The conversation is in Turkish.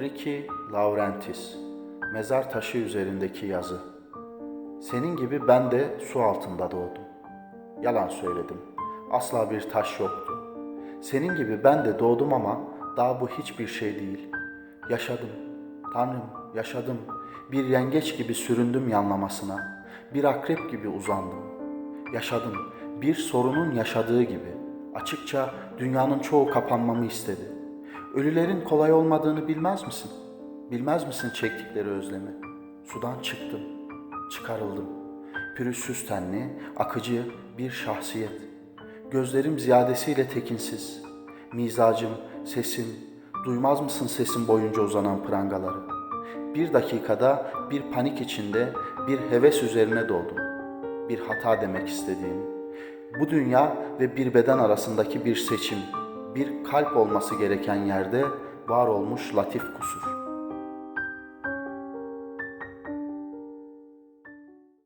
Ricky Laurentis Mezar taşı üzerindeki yazı Senin gibi ben de su altında doğdum. Yalan söyledim. Asla bir taş yoktu. Senin gibi ben de doğdum ama daha bu hiçbir şey değil. Yaşadım. Tanrım, yaşadım. Bir yengeç gibi süründüm yanlamasına. Bir akrep gibi uzandım. Yaşadım. Bir sorunun yaşadığı gibi. Açıkça dünyanın çoğu kapanmamı istedi. Ölülerin kolay olmadığını bilmez misin? Bilmez misin çektikleri özlemi? Sudan çıktım, çıkarıldım. Pürüzsüz tenli, akıcı bir şahsiyet. Gözlerim ziyadesiyle tekinsiz. Mizacım, sesim, duymaz mısın sesim boyunca uzanan prangaları? Bir dakikada bir panik içinde bir heves üzerine doğdum. Bir hata demek istediğim. Bu dünya ve bir beden arasındaki bir seçim, bir kalp olması gereken yerde var olmuş latif kusur.